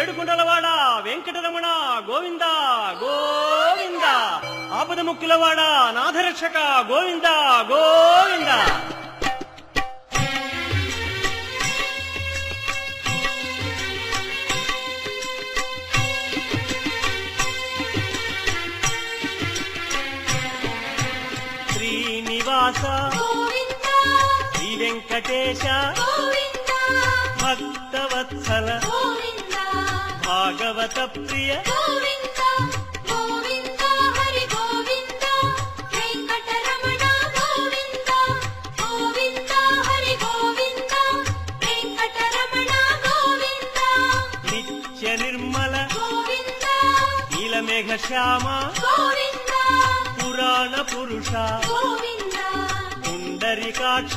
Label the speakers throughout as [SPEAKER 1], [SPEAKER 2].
[SPEAKER 1] ఏడుకుండలవాడ వెంకటరమణ గోవింద గోవింద. ఆపద ముక్కులవాడ నాథరక్షక గోవింద గోవింద. శ్రీనివాస శ్రీ వెంకటేశ భక్తవత్సల భాగవత ప్రియ. నిత్య నిర్మల నీలమేఘ పురాణ పురుష పుండరికాక్ష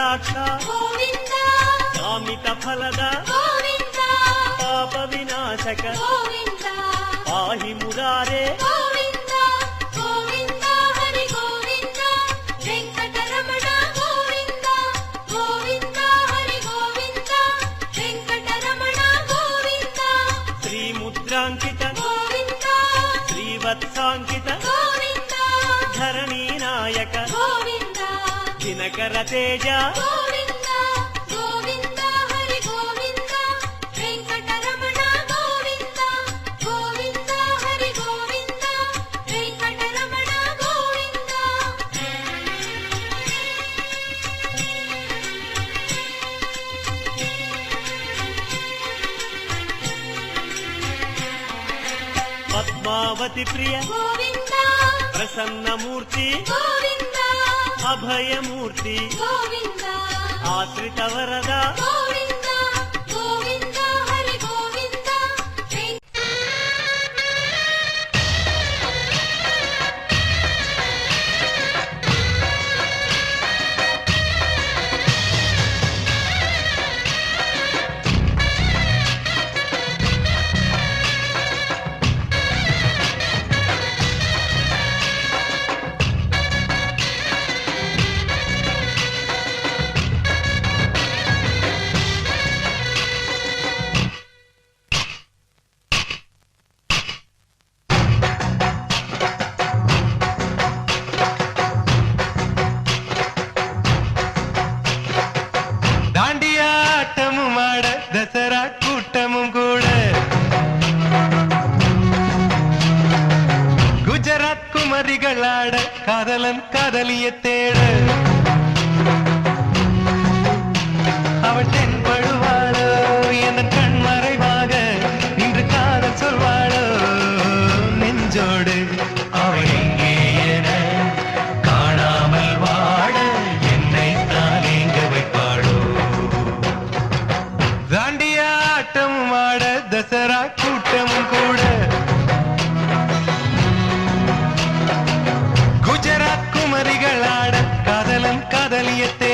[SPEAKER 2] కటాక్ష
[SPEAKER 1] కామిత ఫలద పాప వినాశక పాహి మురారే
[SPEAKER 3] శ్రీముద్రాంకిత
[SPEAKER 1] శ్రీవత్సాంకిత
[SPEAKER 3] దినకర తేజ పద్మావతి ప్రియ ప్రసన్నమూర్తి.
[SPEAKER 1] గోవింద.
[SPEAKER 3] అభయమూర్తి ఆశ్రిత వరద
[SPEAKER 4] முதலியத்தை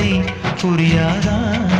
[SPEAKER 4] வார்த்தை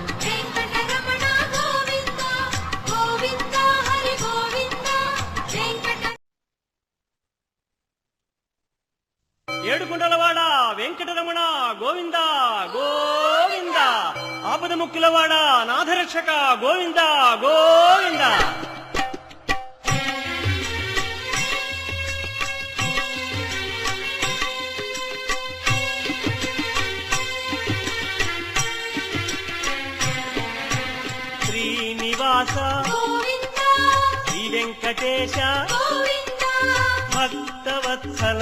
[SPEAKER 1] ఏడుకుండలవాడ వెంకటరమణ గోవింద గోవింద. ఆపద ముక్కులవాడ నాథరక్షక గోవింద గోవింద. శ్రీనివాస శ్రీ వెంకటేశ భక్తవత్సల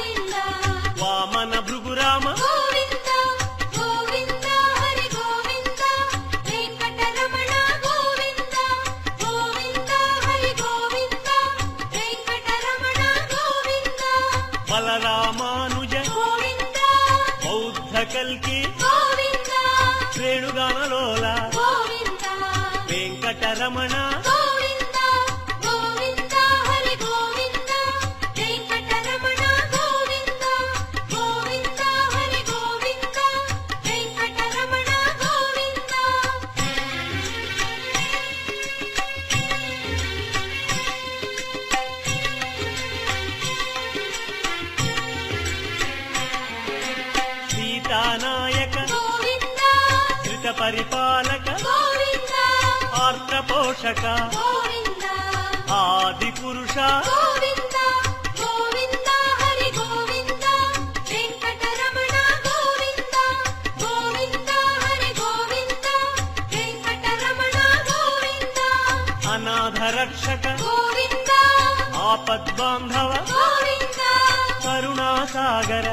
[SPEAKER 2] Ramana.
[SPEAKER 1] ఆపద్బాంధవ కరుణాసాగర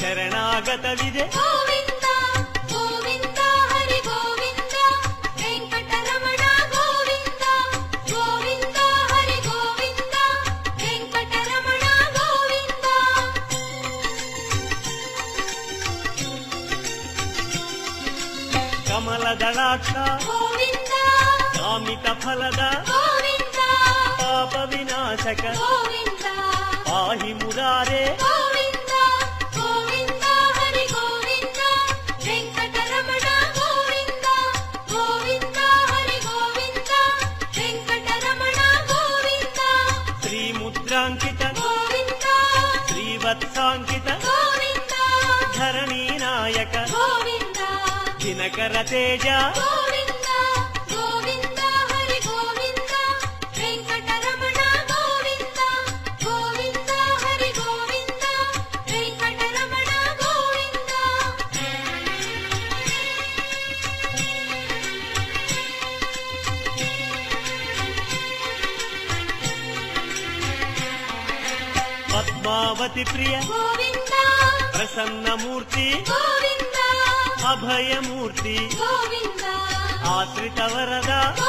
[SPEAKER 1] శరణాగత విదే
[SPEAKER 2] ಕಮಲದಳಾಕ್ಷ
[SPEAKER 1] ಕಾಮಿತ ಫಲದ
[SPEAKER 3] పాప వినాశక పాహి మురారే. శ్రీముద్రాంకిత.
[SPEAKER 1] ధరణీనాయక. దినకర
[SPEAKER 5] తేజ. భవతి
[SPEAKER 1] ప్రియ. ప్రసన్నమూర్తి. అభయమూర్తి.
[SPEAKER 5] ఆశ్రిత వరదా.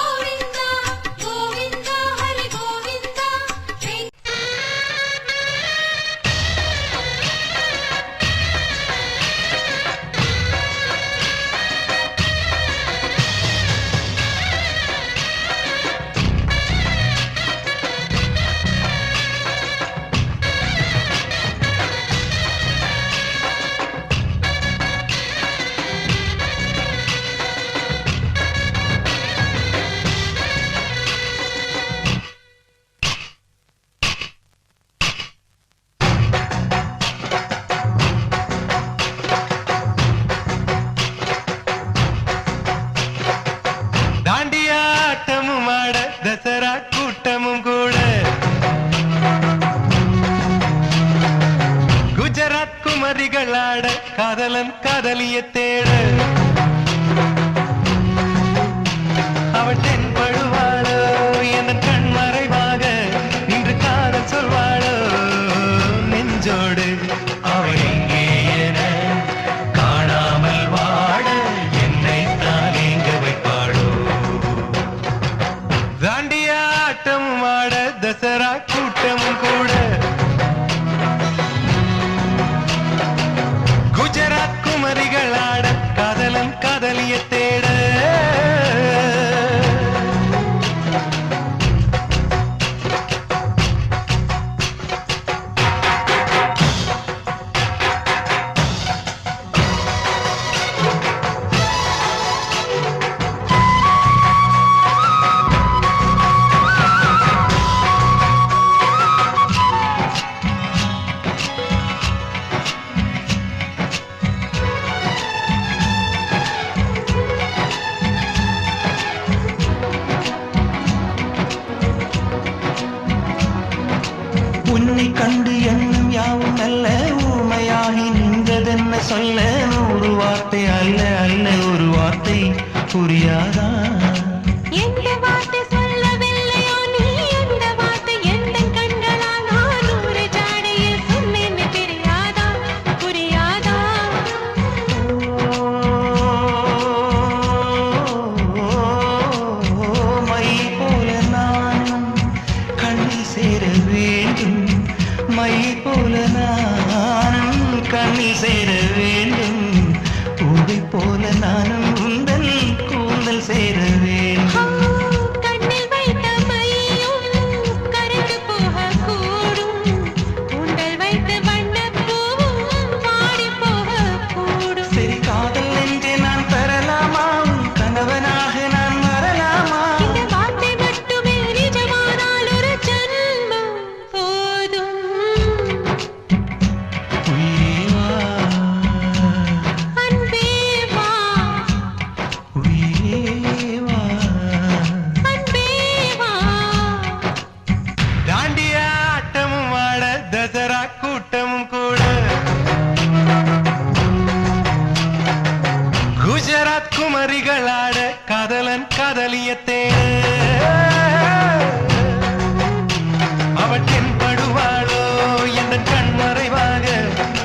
[SPEAKER 5] காதலியத்தே
[SPEAKER 1] சூரியாதான்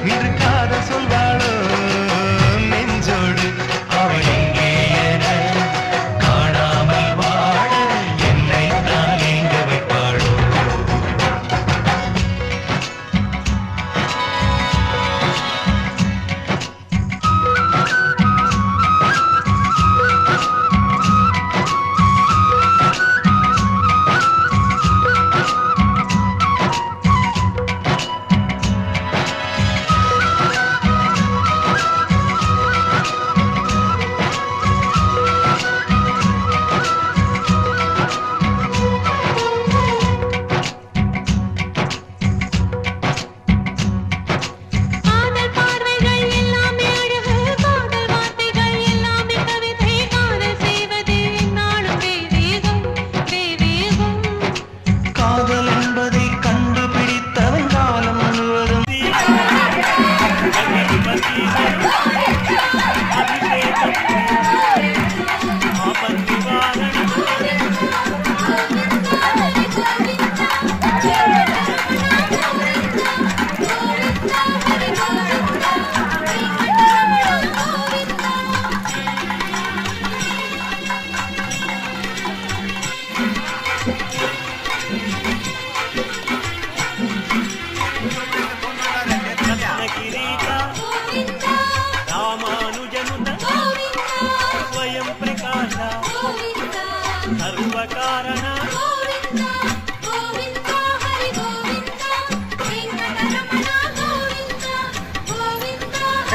[SPEAKER 1] y